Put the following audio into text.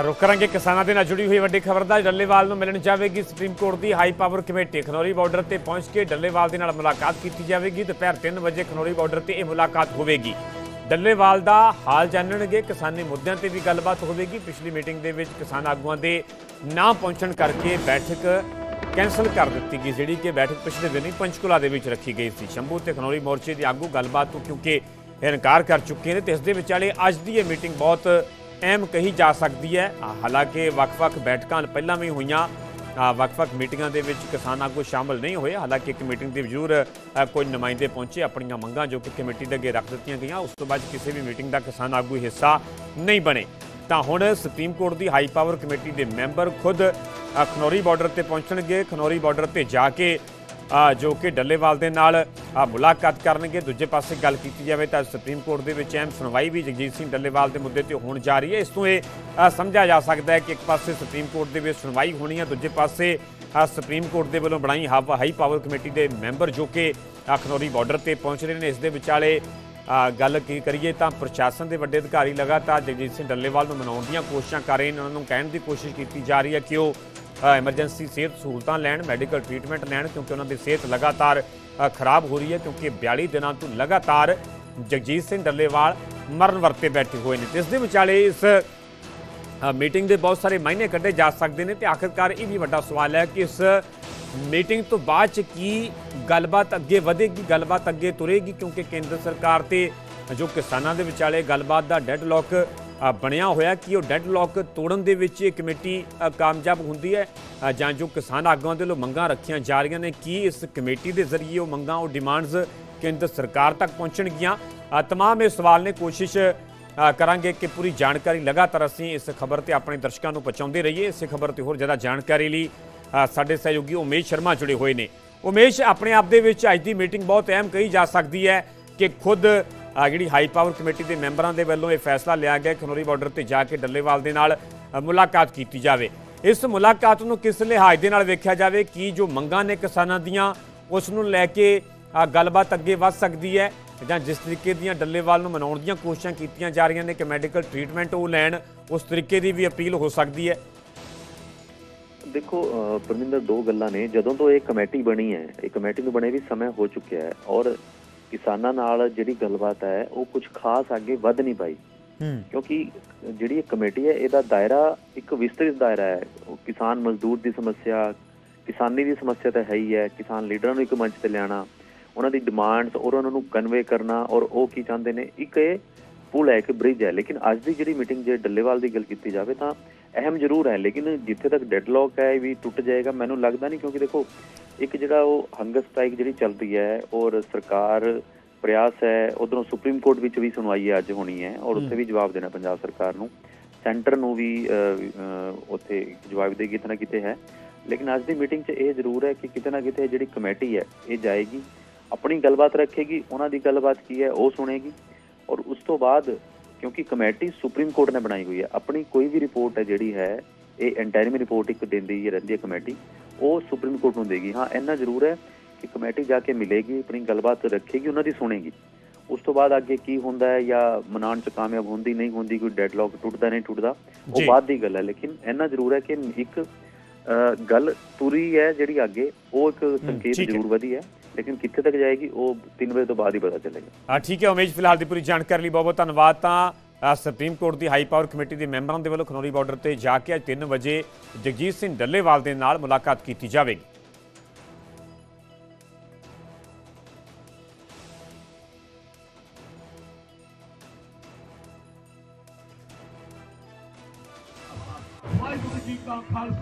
ਰੁਕ ਕਰਾਂਗੇ ਕਿਸਾਨਾਂ ਦੇ ਨਾਲ ਜੁੜੀ ਹੋਈ ਵੱਡੀ ਖਬਰ ਦਾ ਡੱਲੇਵਾਲ ਨੂੰ ਮਿਲਣ ਜਾਵੇਗੀ। ਸੁਪਰੀਮ ਕੋਰਟ ਦੀ high power committee Khanauri border ਤੇ ਪਹੁੰਚ ਕੇ ਡੱਲੇਵਾਲ ਦੇ ਨਾਲ ਮੁਲਾਕਾਤ ਕੀਤੀ ਜਾਵੇਗੀ। ਦੁਪਹਿਰ 3 ਵਜੇ ਖਨੌਰੀ ਬਾਰਡਰ ਤੇ ਇਹ ਮੁਲਾਕਾਤ ਹੋਵੇਗੀ। ਡੱਲੇਵਾਲ ਦਾ ਹਾਲ ਜਾਣਨਗੇ। ਕਿਸਾਨੀ ਮੁੱਦਿਆਂ ਤੇ ਵੀ ਗੱਲਬਾਤ ਹੋਵੇਗੀ। ਪਿਛਲੀ ਮੀਟਿੰਗ ਦੇ ਵਿੱਚ ਕਿਸਾਨ ਆਗੂਆਂ ਦੇ ਨਾ ਪਹੁੰਚਣ ਕਰਕੇ ਬੈਠਕ ਕੈਂਸਲ ਕਰ ਦਿੱਤੀ ਗਈ, ਜਿਹੜੀ ਕਿ ਬੈਠਕ ਪਿਛਲੇ ਦਿਨ ਹੀ ਪੰਚਕੁਲਾ ਦੇ ਵਿੱਚ ਰੱਖੀ ਗਈ ਸੀ। ਸ਼ੰਭੂ ਤੇ ਖਨੌਰੀ ਮੋਰਚੇ ਦੇ ਆਗੂ ਗੱਲਬਾਤ ਤੋਂ ਕਿਉਂਕਿ ਇਨਕਾਰ ਕਰ ਚੁੱਕੇ ਨੇ, ਤੇ ਇਸ ਦੇ ਵਿਚਾਲੇ ਅੱਜ ਦੀ ਇਹ ਮੀਟਿੰਗ ਬਹੁਤ ਅਹਿਮ ਕਹੀ ਜਾ ਸਕਦੀ ਹੈ। ਹਾਲਾਂਕਿ ਵੱਖ-ਵੱਖ ਬੈਠਕਾਂ ਪਹਿਲਾਂ ਵੀ ਹੋਈਆਂ ਵੱਖ-ਵੱਖ ਮੀਟਿੰਗਾਂ ਦੇ ਵਿੱਚ ਕਿਸਾਨ ਆਗੂ ਸ਼ਾਮਲ ਨਹੀਂ ਹੋਏ। ਹਾਲਾਂਕਿ ਇੱਕ ਮੀਟਿੰਗ ਦੇ ਜ਼ਰੂਰ ਕੋਈ ਨੁਮਾਇੰਦੇ ਪਹੁੰਚੇ ਆਪਣੀਆਂ ਮੰਗਾਂ ਜੋ ਕਿ ਕਮੇਟੀ ਦੇ ਅੱਗੇ ਰੱਖ ਦਿੱਤੀਆਂ ਗਈਆਂ। ਉਸ ਤੋਂ ਬਾਅਦ ਕਿਸੇ ਵੀ ਮੀਟਿੰਗ ਦਾ ਕਿਸਾਨ ਆਗੂ ਹਿੱਸਾ ਨਹੀਂ ਬਣੇ। ਤਾਂ ਹੁਣ ਸੁਪਰੀਮ ਕੋਰਟ ਦੀ ਹਾਈ ਪਾਵਰ ਕਮੇਟੀ ਦੇ ਮੈਂਬਰ ਖੁਦ ਖਨੌਰੀ ਬਾਰਡਰ ਤੇ ਪਹੁੰਚਣਗੇ। ਖਨੌਰੀ ਬਾਰਡਰ ਤੇ ਜਾ ਕੇ ਜੋ ਕਿ ਡੱਲੇਵਾਲ ਦੇ ਨਾਲ ਮੁਲਾਕਾਤ ਕਰਨਗੇ। ਦੂਜੇ ਪਾਸੇ ਗੱਲ ਕੀਤੀ ਜਾਵੇ ਤਾਂ ਸੁਪਰੀਮ ਕੋਰਟ ਦੇ ਵਿੱਚ ਅਹਿਮ ਸੁਣਵਾਈ ਵੀ ਜਗਜੀਤ ਸਿੰਘ ਡੱਲੇਵਾਲ ਦੇ ਮੁੱਦੇ ਤੇ ਹੋਣ ਜਾ ਰਹੀ ਹੈ। ਇਸ ਤੋਂ ਇਹ ਸਮਝਿਆ ਜਾ ਸਕਦਾ ਹੈ ਕਿ ਇੱਕ ਪਾਸੇ ਸੁਪਰੀਮ ਕੋਰਟ ਦੇ ਵਿੱਚ ਸੁਣਵਾਈ ਹੋਣੀ ਹੈ, ਦੂਜੇ ਪਾਸੇ ਸੁਪਰੀਮ ਕੋਰਟ ਦੇ ਵੱਲੋਂ ਬਣਾਈ ਹਾਈ ਪਾਵਰ ਕਮੇਟੀ ਦੇ ਮੈਂਬਰ ਜੋ ਕਿ ਅਖਨੌਰੀ ਖਨੌਰੀ ਬਾਰਡਰ ਤੇ ਪਹੁੰਚ ਰਹੇ ਨੇ। ਇਸ ਦੇ ਵਿਚਾਲੇ ਗੱਲ ਕੀ ਕਰੀਏ ਤਾਂ ਪ੍ਰਸ਼ਾਸਨ ਦੇ ਵੱਡੇ ਅਧਿਕਾਰੀ ਲਗਾਤਾਰ ਜਗਜੀਤ ਸਿੰਘ ਡੱਲੇਵਾਲ ਨੂੰ ਮਨਾਉਣ ਦੀਆਂ ਕੋਸ਼ਿਸ਼ਾਂ ਕਰ ਰਹੇ ਨੇ। ਉਹਨਾਂ ਨੂੰ ਕਹਿਣ ਦੀ ਕੋਸ਼ਿਸ਼ ਕੀਤੀ ਜਾ ਰਹੀ ਹੈ ਕਿ ਉਹ ਐਮਰਜੈਂਸੀ ਸਿਹਤ ਸਹੂਲਤਾਂ ਲੈਣ ਮੈਡੀਕਲ ਟ੍ਰੀਟਮੈਂਟ ਲੈਣ ਕਿਉਂਕਿ ਉਹਨਾਂ ਦੀ ਸਿਹਤ ਲਗਾਤਾਰ ਖਰਾਬ ਹੋ ਰਹੀ ਹੈ ਕਿਉਂਕਿ 42 ਦਿਨਾਂ ਤੋਂ ਲਗਾਤਾਰ ਜਗਜੀਤ ਸਿੰਘ ਡੱਲੇਵਾਲ ਮਰਨ ਵਰਤੇ ਬੈਠੇ ਹੋਏ ਨੇ। ਤੇ ਇਸ ਦੇ ਵਿਚਾਲੇ ਇਸ ਮੀਟਿੰਗ ਦੇ ਬਹੁਤ ਸਾਰੇ ਮਾਇਨੇ ਕੱਢੇ ਜਾ ਸਕਦੇ ਨੇ ਤੇ ਆਖਿਰਕਾਰ ਇਹ ਵੀ ਵੱਡਾ ਸਵਾਲ ਹੈ ਕਿ ਇਸ ਮੀਟਿੰਗ ਤੋਂ ਬਾਅਦ ਚ ਕੀ ਗੱਲਬਾਤ ਅੱਗੇ ਵਧੇਗੀ, ਗੱਲਬਾਤ ਅੱਗੇ ਤੁਰੇਗੀ ਕਿਉਂਕਿ ਕੇਂਦਰ ਸਰਕਾਰ ਤੇ ਜੋ ਕਿਸਾਨਾਂ ਦੇ ਵਿਚਾਲੇ ਗੱਲਬਾਤ ਦਾ ਡੈਡਲੌਕ ਬਣਿਆ ਹੋਇਆ ਕਿ ਉਹ ਡੈਡਲੌਕ ਤੋੜਨ ਦੇ ਵਿੱਚ ਇਹ ਕਮੇਟੀ ਕਾਮਯਾਬ ਹੁੰਦੀ ਹੈ। ਜਾਂ ਜੋ ਕਿਸਾਨ ਆਗੂਆਂ ਦੇ ਵੱਲੋਂ ਮੰਗਾਂ ਰੱਖੀਆਂ ਜਾ ਰਹੀਆਂ ਨੇ ਕੀ ਇਸ ਕਮੇਟੀ ਦੇ ਜ਼ਰੀਏ ਉਹ ਮੰਗਾਂ ਉਹ ਡਿਮਾਂਡਸ ਕੇਂਦਰ ਸਰਕਾਰ ਤੱਕ ਪਹੁੰਚਣਗੀਆਂ? ਅ, ਤਮਾਮ ਇਹ ਸਵਾਲ ਨੇ ਕੋਸ਼ਿਸ਼ ਕਰਾਂਗੇ ਕਿ ਪੂਰੀ ਜਾਣਕਾਰੀ ਲਗਾਤਾਰ ਅਸੀਂ ਇਸ ਖਬਰ ਤੇ ਆਪਣੇ ਦਰਸ਼ਕਾਂ ਨੂੰ ਪਹੁੰਚਾਉਂਦੇ ਰਹੀਏ। ਇਸੇ ਖਬਰ ਤੇ ਹੋਰ ਜ਼ਿਆਦਾ ਜਾਣਕਾਰੀ ਲਈ ਸਾਡੇ ਸਹਿਯੋਗੀ ਉਮੇਸ਼ ਸ਼ਰਮਾ ਜੁੜੇ ਹੋਏ ਨੇ। ਉਮੇਸ਼ ਆਪਣੇ ਆਪ ਦੇ ਵਿੱਚ ਅੱਜ ਦੀ ਮੀਟਿੰਗ ਬਹੁਤ ਅਹਿਮ ਕਹੀ ਜਾ ਸਕਦੀ ਹੈ ਕਿ ਖੁਦ ਅ, ਜਿਹੜੀ ਹਾਈ ਪਾਵਰ ਕਮੇਟੀ ਦੇ ਮੈਂਬਰਾਂ ਦੇ ਵੱਲੋਂ ਇਹ ਫੈਸਲਾ ਲਿਆ ਗਿਆ ਕਿ ਖਨੌਰੀ ਬਾਰਡਰ ਤੇ ਜਾ ਕੇ ਡੱਲੇਵਾਲ ਦੇ ਨਾਲ ਮੁਲਾਕਾਤ ਕੀਤੀ ਜਾਵੇ। ਇਸ ਮੁਲਾਕਾਤ ਨੂੰ ਕਿਸ ਲਿਹਾਜ਼ ਦੇ ਨਾਲ ਵੇਖਿਆ ਜਾਵੇ? ਕੀ ਜੋ ਮੰਗਾਂ ਨੇ ਕਿਸਾਨਾਂ ਦੀਆਂ ਉਸ ਨੂੰ ਲੈ ਕੇ ਗੱਲਬਾਤ ਅੱਗੇ ਵੱਧ ਸਕਦੀ ਹੈ? ਜਾਂ ਜਿਸ ਤਰੀਕੇ ਦੀਆਂ ਡੱਲੇਵਾਲ ਨੂੰ ਮਨਾਉਣ ਦੀਆਂ ਕੋਸ਼ਿਸ਼ਾਂ ਕੀਤੀਆਂ ਜਾ ਰਹੀਆਂ ਨੇ ਕਿ ਮੈਡੀਕਲ ਟ੍ਰੀਟਮੈਂਟ ਉਹ ਲੈਣ ਉਸ ਤਰੀਕੇ ਦੀ ਵੀ ਅਪੀਲ ਹੋ ਸਕਦੀ ਹੈ? ਦੇਖੋ ਪਰਮਿੰਦਰ ਦੋ ਗੱਲਾਂ ਨੇ। ਜਦੋਂ ਤੋਂ ਇਹ ਕਮੇਟੀ ਬਣੀ ਹੈ ਇਹ ਕਮੇਟੀ ਨੂੰ ਬਣੇ ਵੀ ਸਮਾਂ ਹੋ ਚੁੱਕਿਆ ਹੈ ਔਰ ਕਿਸਾਨਾਂ ਨਾਲ ਜਿਹੜੀ ਗੱਲਬਾਤ ਹੈ ਉਹ ਕੁਝ ਖਾਸ ਅੱਗੇ ਵੱਧ ਨਹੀਂ ਪਾਈ। ਕਿਉਂਕਿ ਜਿਹੜੀ ਇਹ ਕਮੇਟੀ ਹੈ ਇਹਦਾ ਦਾਇਰਾ ਇੱਕ ਵਿਸਤ੍ਰਿਤ ਦਾਇਰਾ ਹੈ। ਕਿਸਾਨ ਮਜ਼ਦੂਰ ਦੀ ਸਮੱਸਿਆ ਕਿਸਾਨੀ ਦੀ ਸਮੱਸਿਆ ਤਾਂ ਹੈ ਹੀ ਹੈ। ਕਿਸਾਨ ਲੀਡਰਾਂ ਨੂੰ ਇੱਕ ਮੰਚ ਤੇ ਲਿਆਣਾ ਉਹਨਾਂ ਦੀ ਡਿਮਾਂਡਸ ਔਰ ਉਹਨਾਂ ਨੂੰ ਕਨਵੇ ਕਰਨਾ ਔਰ ਉਹ ਕੀ ਚਾਹੁੰਦੇ ਨੇ? ਇੱਕ ਇਹ ਪੁਲ ਹੈ ਇੱਕ ਬ੍ਰਿਜ ਹੈ। ਲੇਕਿਨ ਅੱਜ ਦੀ ਜਿਹੜੀ ਮੀਟਿੰਗ ਜੇ ਡੱਲੇਵਾਲ ਦੀ ਗੱਲ ਕੀਤੀ ਜਾਵੇ ਤਾਂ ਅਹਿਮ ਜ਼ਰੂਰ ਹੈ। ਲੇਕਿਨ ਜਿੱਥੇ ਤੱਕ ਡੈਡਲੌਕ ਹੈ ਵੀ ਟੁੱਟ ਜਾਏਗਾ। ਮੈਨੂੰ ਲੱਗਦਾ ਨਹੀਂ ਕਿਉਂਕਿ ਦੇਖੋ ਇੱਕ ਜਿਹੜਾ ਉਹ ਹੰਗਰ ਸਟ੍ਰਾਈਕ ਜਿਹੜੀ ਚੱਲ ਰਹੀ ਹੈ ਔਰ ਸਰਕਾਰ ਪ੍ਰਯਾਸ ਹੈ ਉਧਰੋਂ ਸੁਪਰੀਮ ਕੋਰਟ ਵਿੱਚ ਵੀ ਸੁਣਵਾਈ ਅੱਜ ਹੋਣੀ ਹੈ ਔਰ ਉੱਥੇ ਵੀ ਜਵਾਬ ਦੇਣਾ ਪੰਜਾਬ ਸਰਕਾਰ ਨੂੰ। ਸੈਂਟਰ ਨੂੰ ਵੀ ਉੱਥੇ ਜਵਾਬ ਦੇਗੀ ਕਿਤੇ ਨਾ ਕਿਤੇ ਹੈ। ਲੇਕਿਨ ਅੱਜ ਦੀ ਮੀਟਿੰਗ 'ਚ ਇਹ ਜ਼ਰੂਰ ਹੈ ਕਿ ਕਿਤੇ ਨਾ ਕਿਤੇ ਜਿਹੜੀ ਕਮੇਟੀ ਹੈ ਇਹ ਜਾਏਗੀ ਆਪਣੀ ਗੱਲਬਾਤ ਰੱਖੇਗੀ ਉਹਨਾਂ ਦੀ ਗੱਲਬਾਤ ਕੀ ਹੈ ਉਹ ਸੁਣੇਗੀ। ਔਰ ਉਸ ਤੋਂ ਬਾਅਦ ਕਿਉਂਕਿ ਕਮੇਟੀ ਸੁਪਰੀਮ ਕੋਰਟ ਨੇ ਬਣਾਈ ਹੋਈ ਹੈ ਆਪਣੀ ਕੋਈ ਵੀ ਰਿਪੋਰਟ ਹੈ ਜਿਹੜੀ ਹੈ ਇਹ ਇੰਟਰਮ ਰਿਪੋਰਟ ਇੱਕ ਦਿੰਦੀ ਹੀ ਰਹਿੰਦੀ ਹੈ ਕਮੇਟੀ ਉਹ ਸੁਪਰੀਮ ਕੋਰਟ ਨੂੰ ਦੇਗੀ ਹਾਂ ਇੰਨਾ ਜ਼ਰੂਰ ਹੈ ਕਿ ਕਮੇਟੀ ਜਾ ਕੇ ਮਿਲੇਗੀ ਆਪਣੀ ਗੱਲਬਾਤ ਰੱਖੇਗੀ ਉਹਨਾਂ ਦੀ ਸੁਣੇਗੀ ਉਸ ਤੋਂ ਬਾਅਦ ਅੱਗੇ ਕੀ ਹੁੰਦਾ ਹੈ ਜਾਂ ਮਨਾਉਣ ਚ ਕਾਮਯਾਬ ਹੁੰਦੀ ਨਹੀਂ ਹੁੰਦੀ ਕੋਈ ਡੈਡਲੌਕ ਟੁੱਟਦਾ ਨਹੀਂ ਟੁੱਟਦਾ ਉਹ। ਬਾਅਦ ਦੀ ਗੱਲ ਹੈ ਲੇਕਿਨ ਇੰਨਾ ਜ਼ਰੂਰ ਹੈ ਕਿ ਇੱਕ ਗੱਲ ਤੁਰੀ ਹੈ ਜਿਹੜੀ ਅੱਗੇ ਉਹ ਇੱਕ ਸੰਕੇਤ। ਜ਼ਰੂਰ ਵਧੀ ਹੈ ਲੇਕਿਨ ਕਿੱਥੇ ਤੱਕ ਜਾਏਗੀ ਉਹ 3 ਵਜੇ ਤੋਂ ਬਾਅਦ ਹੀ ਪਤਾ ਚੱਲੇਗਾ ਅ, ਠੀਕ ਹੈ ਉਮੇਸ਼ ਫਿਲਹਾਲ ਦੀ ਪੂਰੀ ਜਾਣਕਾਰੀ ਲਈ ਬਹੁਤ ਬਹੁਤ ਧੰਨਵਾਦ ਤਾਂ ਅ, ਸੁਪਰੀਮ ਕੋਰਟ ਦੀ ਹਾਈ ਪਾਵਰ ਕਮੇਟੀ ਦੇ ਮੈਂਬਰਾਂ ਦੇ ਵੱਲੋਂ ਖਨੌਰੀ ਬਾਰਡਰ ਤੇ ਜਾ ਕੇ ਅੱਜ 3 ਵਜੇ ਜਗਜੀਤ ਸਿੰਘ ਡੱਲੇਵਾਲ ਦੇ ਨਾਲ ਮੁਲਾਕਾਤ ਕੀਤੀ ਜਾਵੇਗੀ ਵਾਹਿਗੁਰੂ ਜੀ ਕਾ ਖਾਲਸਾ